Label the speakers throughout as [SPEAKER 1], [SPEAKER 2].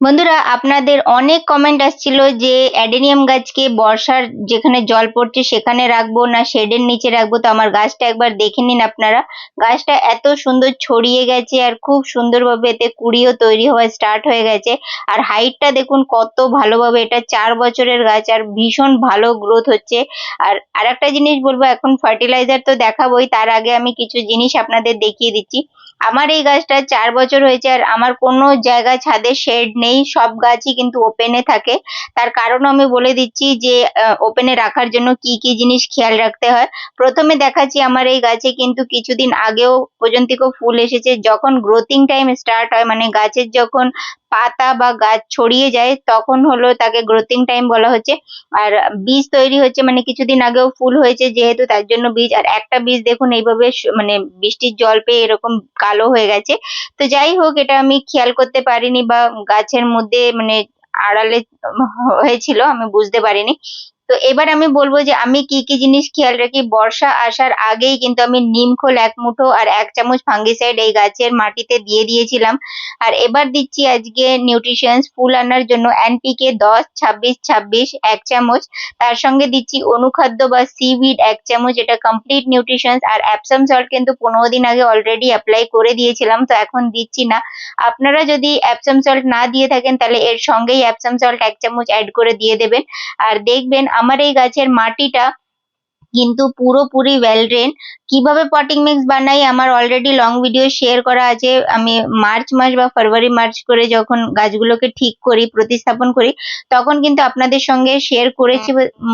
[SPEAKER 1] বন্ধুরা, আপনাদের অনেক কমেন্ট আসছিল যে অ্যাডেনিয়াম গাছকে বর্ষার যেখানে জল পড়ছে সেখানে রাখব না, শেডের নিচে রাখব। তো আমার গাছটা একবার দেখে নিন আপনারা। গাছটা এত সুন্দর ছড়িয়ে গেছে আর খুব সুন্দরভাবে এতে কুড়িও তৈরি হওয়া স্টার্ট হয়ে গেছে। আর হাইটটা দেখুন কত ভালোভাবে, এটা চার বছরের গাছ আর ভীষণ ভালো গ্রোথ হচ্ছে। আর আরেকটা জিনিস বলব, এখন ফার্টিলাইজার তো দেখাবোই, তার আগে আমি কিছু জিনিস আপনাদের দেখিয়ে দিচ্ছি। আমার এই গাছটা চার বছর হয়েছে আর আমার কোনো জায়গায় ছাদে শেড নেই, সব গাছই কিন্তু ওপেনে থাকে। তার কারণ আমি বলে দিচ্ছি যে ওপেনে রাখার জন্য কি কি জিনিস খেয়াল রাখতে হয়। প্রথমে দেখাচ্ছি আমার এই গাছে কিন্তু কিছুদিন আগেও পর্যন্ত ফুল এসেছে। যখন গ্রোথিং টাইম স্টার্ট হয় মানে গাছের যখন পাতা বা গাছ ছড়িয়ে যায়, তখন হলো তাকে গ্রোথিং টাইম বলা হচ্ছে। আর বীজ তৈরি হচ্ছে মানে কিছুদিন আগেও ফুল হয়েছে যেহেতু তার জন্য বীজ। আর একটা বীজ দেখুন, এইভাবে মানে বৃষ্টির জল পেয়ে এরকম কালো হয়ে গেছে। তো যাই হোক, এটা আমি খেয়াল করতে পারিনি বা গাছের মধ্যে মানে আড়ালে হয়েছিল, আমি বুঝতে পারিনি। তো এবার আমি বলব যে আমি কি কি জিনিস খেয়াল রাখি? বর্ষা আসার আগেই কিন্তু আমি নিমখোল এক মুঠো আর এক চামচ ফাঙ্গিসাইড এই গাছের মাটিতে দিয়ে দিয়েছিলাম। আর এবার দিচ্ছি আজকে নিউট্রিশনস ফুল আনার জন্য এনপিকে দশ, ছাব্বিশ ছাব্বিশ, এক চামচ। তার সঙ্গে দিচ্ছি অনুখাদ্য বা সিভিড এক চামচ, এটা কমপ্লিট নিউট্রিশনস আর অ্যাপসাম সল্ট কিন্তু পনেরো দিন আগে অলরেডি অ্যাপ্লাই করে দিয়েছিলাম, তো এখন দিচ্ছি না। আপনারা যদি অ্যাপসাম সল্ট না দিয়ে থাকেন, তাহলে এর সঙ্গেই অ্যাপসাম সল্ট এক চামচ অ্যাড করে দিয়ে দেবেন। আর দেখবেন আমার এই গাছের মাটিটা কিন্তু পুরোপুরি ওয়েল ড্রেন কীভাবে পটিং মিক্স বানাই? আমার অলরেডি লং ভিডিও শেয়ার করা আছে। আমি মার্চ মাস বা ফেব্রুয়ারি মার্চ করে যখন গাছগুলোকে ঠিক করি প্রতিস্থাপন করি তখন কিন্তু আপনাদের সঙ্গে শেয়ার করেছি।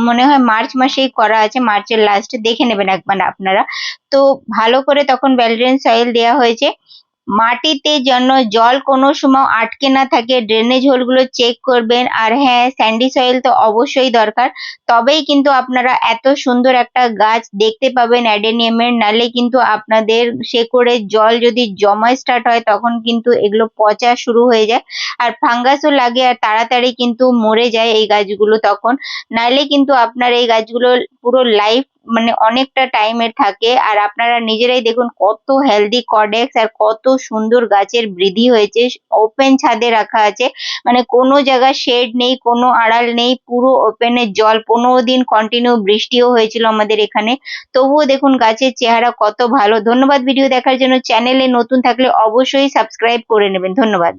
[SPEAKER 1] মনে হয় মার্চ মাসেই করা আছে। মার্চের লাস্টে দেখে নেবেন একবার আপনারা। তো ভালো করে তখন ওয়েল ড্রেন সয়েল দেওয়া হয়েছে। মাটিতে যেন জল কোনো সময় আটকে না থাকে ড্রেনেজ হোলগুলো চেক করবেন। আর হ্যাঁ স্যান্ডি সয়েল তো অবশ্যই দরকার। তবেই কিন্তু আপনারা এত সুন্দর একটা গাছ দেখতে পাবেন অ্যাডেনিয়ামের। নালে কিন্তু আপনাদের শেকড়ে জল যদি জমা স্টার্ট হয়, তখন কিন্তু এগুলো পচা শুরু হয়ে যায়। আর ফাঙ্গাসও লাগে আর তাড়াতাড়ি কিন্তু মরে যায় এই গাছগুলো তখন। নাইলে কিন্তু আপনার এই গাছগুলো পুরো লাইফ মানে অনেকটা টাইমের থাকে। আর আপনারা নিজেরাই দেখুন কত হেলদি কডেক্স আর কত সুন্দর গাছের বৃদ্ধি হয়েছে। ওপেন ছাদে রাখা আছে। মানে কোনো জায়গায় শেড নেই, কোনো আড়াল নেই, পুরো ওপেনে জল। পনেরো দিন কন্টিনিউ বৃষ্টিও হয়েছিল আমাদের এখানে। তবুও দেখুন গাছের চেহারা কত ভালো। ধন্যবাদ ভিডিও দেখার জন্য। চ্যানেলে নতুন থাকলে অবশ্যই সাবস্ক্রাইব করে নেবেন। ধন্যবাদ।